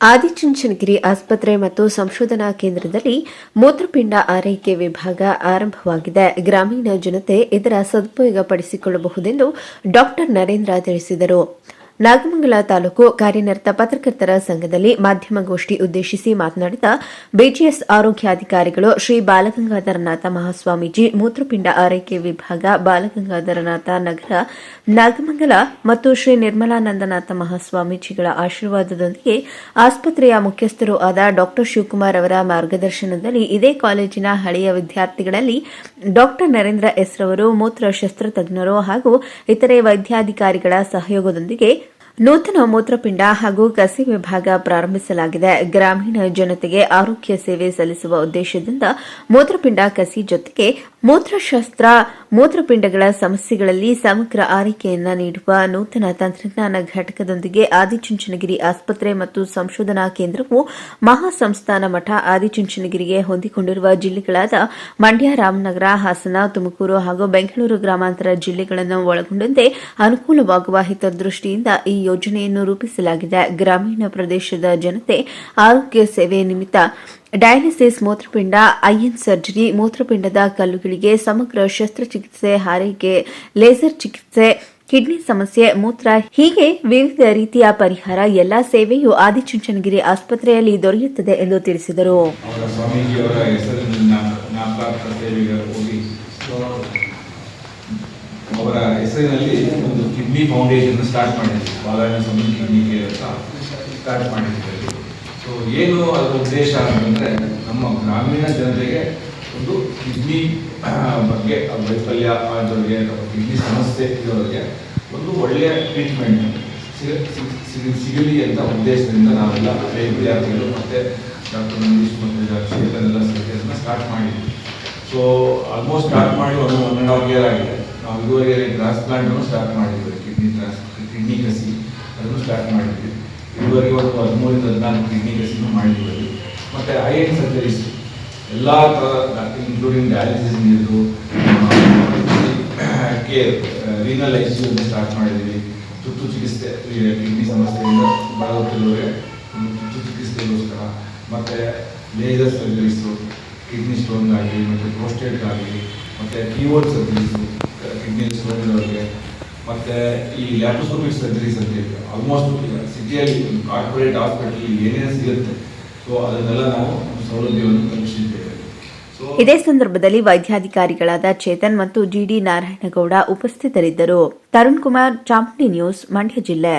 ಆದಿಚುಂಚನಗಿರಿ ಆಸ್ಪತ್ರೆ ಮತ್ತು ಸಂಶೋಧನಾ ಕೇಂದ್ರದಲ್ಲಿ ಮೂತ್ರಪಿಂಡ ಆರೈಕೆ ವಿಭಾಗ ಆರಂಭವಾಗಿದೆ. ಗ್ರಾಮೀಣ ಜನತೆ ಇದರ ಸದುಪಯೋಗ ಪಡಿಸಿಕೊಳ್ಳಬಹುದೆಂದು ಡಾ ನರೇಂದ್ರ ತಿಳಿಸಿದರು. ನಾಗಮಂಗಲ ತಾಲೂಕು ಕಾರ್ಯನಿರತ ಪತ್ರಕರ್ತರ ಸಂಘದಲ್ಲಿ ಮಾಧ್ಯಮಗೋಷ್ಠಿ ಉದ್ದೇಶಿಸಿ ಮಾತನಾಡಿದ ಬಿಜಿಎಸ್ ಆರೋಗ್ಯಾಧಿಕಾರಿಗಳು ಶ್ರೀ ಬಾಲಗಂಗಾಧರನಾಥ ಮಹಾಸ್ವಾಮೀಜಿ ಮೂತ್ರಪಿಂಡ ಆರೈಕೆ ವಿಭಾಗ ಬಾಲಗಂಗಾಧರನಾಥ ನಗರ, ನಾಗಮಂಗಲ ಮತ್ತು ಶ್ರೀ ನಿರ್ಮಲಾನಂದನಾಥ ಮಹಾಸ್ವಾಮೀಜಿಗಳ ಆಶೀರ್ವಾದದೊಂದಿಗೆ ಆಸ್ಪತ್ರೆಯ ಮುಖ್ಯಸ್ಥರು ಆದ ಡಾ. ಶಿವಕುಮಾರ್ ಅವರ ಮಾರ್ಗದರ್ಶನದಲ್ಲಿ ಇದೇ ಕಾಲೇಜಿನ ಹಳೆಯ ವಿದ್ಯಾರ್ಥಿಗಳಲ್ಲಿ ಡಾ. ನರೇಂದ್ರ ಎಸ್ ರವರು ಮೂತ್ರ ಶಸ್ತ್ರತಜ್ಞರು ಹಾಗೂ ಇತರೆ ವೈದ್ಯಾಧಿಕಾರಿಗಳ ಸಹಯೋಗದೊಂದಿಗೆ ನೂತನ ಮೂತ್ರಪಿಂಡ ಹಾಗೂ ಕಸಿ ವಿಭಾಗ ಪ್ರಾರಂಭಿಸಲಾಗಿದೆ. ಗ್ರಾಮೀಣ ಜನತೆಗೆ ಆರೋಗ್ಯ ಸೇವೆ ಸಲ್ಲಿಸುವ ಉದ್ದೇಶದಿಂದ ಮೂತ್ರಪಿಂಡ ಕಸಿ ಜೊತೆಗೆ ಮೂತ್ರಶಸ್ತ್ರ, ಮೂತ್ರಪಿಂಡಗಳ ಸಮಸ್ಯೆಗಳಲ್ಲಿ ಸಮಗ್ರ ಆರೈಕೆಯನ್ನ ನೀಡುವ ನೂತನ ತಂತ್ರಜ್ಞಾನ ಘಟಕದೊಂದಿಗೆ ಆದಿಚುಂಚನಗಿರಿ ಆಸ್ಪತ್ರೆ ಮತ್ತು ಸಂಶೋಧನಾ ಕೇಂದ್ರವು ಮಹಾಸಂಸ್ಥಾನ ಮಠ ಆದಿಚುಂಚನಗಿರಿಗೆ ಹೊಂದಿಕೊಂಡಿರುವ ಜಿಲ್ಲೆಗಳಾದ ಮಂಡ್ಯ, ರಾಮನಗರ, ಹಾಸನ, ತುಮಕೂರು ಹಾಗೂ ಬೆಂಗಳೂರು ಗ್ರಾಮಾಂತರ ಜಿಲ್ಲೆಗಳನ್ನು ಒಳಗೊಂಡಂತೆ ಅನುಕೂಲವಾಗುವ ಹಿತದೃಷ್ಟಿಯಿಂದ ಈ ಯೋಜನೆಯನ್ನು ರೂಪಿಸಲಾಗಿದೆ. ಗ್ರಾಮೀಣ ಪ್ರದೇಶದ ಜನತೆ ಆರೋಗ್ಯ ಸೇವೆ ನಿಮಿತ್ತ ಡಯಾಲಿಸಿಸ್ ಮೂತ್ರಪಿಂಡ ಐಎನ್ ಸರ್ಜರಿ, ಮೂತ್ರಪಿಂಡದ ಕಲ್ಲುಗಳಿಗೆ ಸಮಗ್ರ ಶಸ್ತ್ರಚಿಕಿತ್ಸೆ, ಹಾರೈಕೆ, ಲೇಸರ್ ಚಿಕಿತ್ಸೆ, ಕಿಡ್ನಿ ಸಮಸ್ಯೆ, ಮೂತ್ರ. ಹೀಗೆ ವಿವಿಧ ರೀತಿಯ ಪರಿಹಾರ, ಎಲ್ಲಾ ಸೇವೆಯೂ ಆದಿಚುಂಚನಗಿರಿ ಆಸ್ಪತ್ರೆಯಲ್ಲಿ ದೊರೆಯುತ್ತದೆ ಎಂದು ತಿಳಿಸಿದರು. ಅವರ ಹೆಸರಿನಲ್ಲಿ ಒಂದು ಕಿಡ್ನಿ ಫೌಂಡೇಶನ್ ಸ್ಟಾರ್ಟ್ ಮಾಡಿದ್ವಿ. ಬಾಲಯ್ಯ ಸ್ವಾಮಿ ಕಿಡ್ನಿ ಕೇರ್ ಅಂತ ಸ್ಟಾರ್ಟ್ ಮಾಡಿದ್ದೀವಿ ಏನು ಅದರ ಉದ್ದೇಶ ಅಂತಂದರೆ ನಮ್ಮ ಗ್ರಾಮೀಣ ಜನತೆಗೆ ಒಂದು ಕಿಡ್ನಿ ಬಗ್ಗೆ ವೈಫಲ್ಯ, ಆದವರಿಗೆ ಕಿಡ್ನಿ ಸಮಸ್ಯೆ ಇರೋರಿಗೆ ಒಂದು ಒಳ್ಳೆಯ ಟ್ರೀಟ್ಮೆಂಟ್ ಸಿಗಲಿ ಅಂತ ಉದ್ದೇಶದಿಂದ ನಾವೆಲ್ಲ ವಿದ್ಯಾರ್ಥಿಗಳು ಮತ್ತು ಡಾಕ್ಟರ್ ನಂದೀಶ್ ಮತ್ತು ಚೇತನ್ ಎಲ್ಲ ಸೇರಿ ಸ್ಟಾರ್ಟ್ ಮಾಡಿದ್ವಿ. ಸೊ ಆಲ್ಮೋಸ್ಟ್ ಸ್ಟಾರ್ಟ್ ಮಾಡಿ ಒಂದು ಒನ್ ಆ್ಯಂಡ್ ಹಾಫ್ ಇಯರ್ ಆಗಿದೆ. ನಾವು ಇದುವರೆಗೆ ಸ್ಟಾರ್ಟ್ ಮಾಡಿದ್ವಿ, ಕಿಡ್ನಿ ಟ್ರಾನ್ಸ್ ಕಿಡ್ನಿ ಕಸಿ ಅದನ್ನು ಸ್ಟಾರ್ಟ್ ಮಾಡಿದ್ವಿ. ಇದುವರೆಗೆ ಒಂದು ಹದಿಮೂರಿಂದ ಹದಿನಾಲ್ಕು ಕಿಡ್ನಿ ಕಸಿನೂ ಮಾಡಿದ್ದೀವಿ. ಮತ್ತು ಐ ಎನ್ ಸರ್ಜರೀಸ್ ಎಲ್ಲ ಥರ ಇನ್ಕ್ಲೂಡಿಂಗ್ ಡಯಾಲಿಸಿಸ್ ನೀರು care renal I C start ಮಾಡಿದ್ದೀವಿ. ತುರ್ತು ಚಿಕಿತ್ಸೆ ಕಿಡ್ನಿ ಸಮಸ್ಯೆಯಿಂದ ಬಳಲುತ್ತಿರುವವರಿಗೆ ತುತ್ತು ಚಿಕಿತ್ಸೆಗೋಸ್ಕರ, ಮತ್ತು ಲೇಸರ್ ಸರ್ಜರೀಸು ಕಿಡ್ನಿ ಸ್ಟೋನ್ಗಾಗಲಿ ಮತ್ತು ಪ್ರೋಸ್ಟೇಟ್ಗಾಗಲಿ ಮತ್ತು ಕೀಬೋರ್ಡ್ ಸರ್ಜರೀಸು ಕಿಡ್ನಿ ಸ್ಟೋನ್ ಇರೋರಿಗೆ ಮತ್ತು ಈ ಲ್ಯಾಪ್ರೋಸ್ಕೋಪಿಕ್ ಸರ್ಜರೀಸ್ ಅಂತ ಆಲ್ಮೋಸ್ಟ್ ಸಿಟಿಯಲ್ಲಿ ಒಂದು ಕಾರ್ಪೊರೇಟ್ ಹಾಸ್ಪಿಟಲ್ ಏನೇನು ಸಿಗುತ್ತೆ. ಸೊ ಅದನ್ನೆಲ್ಲ ನಾವು ಸೌಲಭ್ಯವನ್ನು ಕಲ್ಪಿಸಿದ್ದೇವೆ. ಇದೇ ಸಂದರ್ಭದಲ್ಲಿ ವೈದ್ಯಾಧಿಕಾರಿಗಳಾದ ಚೇತನ್ ಮತ್ತು ಜಿಡಿ ನಾರಾಯಣಗೌಡ ಉಪಸ್ಥಿತರಿದ್ದರು. ತರುಣ್ ಕುಮಾರ್, ಚಾಮುಂಡಿ ನ್ಯೂಸ್, ಮಂಡ್ಯ ಜಿಲ್ಲೆ.